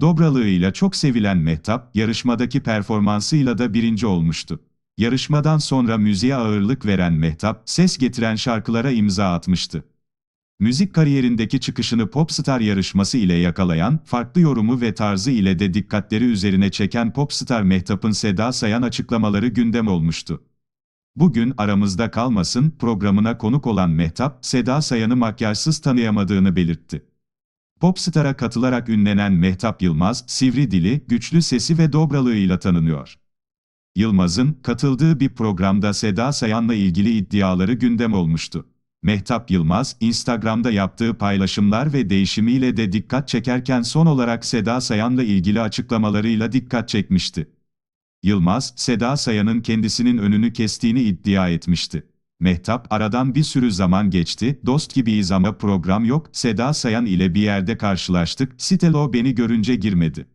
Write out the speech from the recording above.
Dobralığıyla çok sevilen Mehtap, yarışmadaki performansıyla da birinci olmuştu. Yarışmadan sonra müziğe ağırlık veren Mehtap, ses getiren şarkılara imza atmıştı. Müzik kariyerindeki çıkışını Popstar yarışması ile yakalayan, farklı yorumu ve tarzı ile de dikkatleri üzerine çeken Popstar Mehtap'ın Seda Sayan açıklamaları gündem olmuştu. Bugün aramızda kalmasın programına konuk olan Mehtap, Seda Sayan'ı makyajsız tanıyamadığını belirtti. Popstar'a katılarak ünlenen Mehtap Yılmaz, sivri dili, güçlü sesi ve dobralığıyla tanınıyor. Yılmaz'ın katıldığı bir programda Seda Sayan'la ilgili iddiaları gündem olmuştu. Mehtap Yılmaz, Instagram'da yaptığı paylaşımlar ve değişimiyle de dikkat çekerken son olarak Seda Sayan'la ilgili açıklamalarıyla dikkat çekmişti. Yılmaz, Seda Sayan'ın kendisinin önünü kestiğini iddia etmişti. Mehtap, aradan bir sürü zaman geçti, dost gibiyiz ama program yok, Seda Sayan ile bir yerde karşılaştık, Sitelo beni görünce girmedi.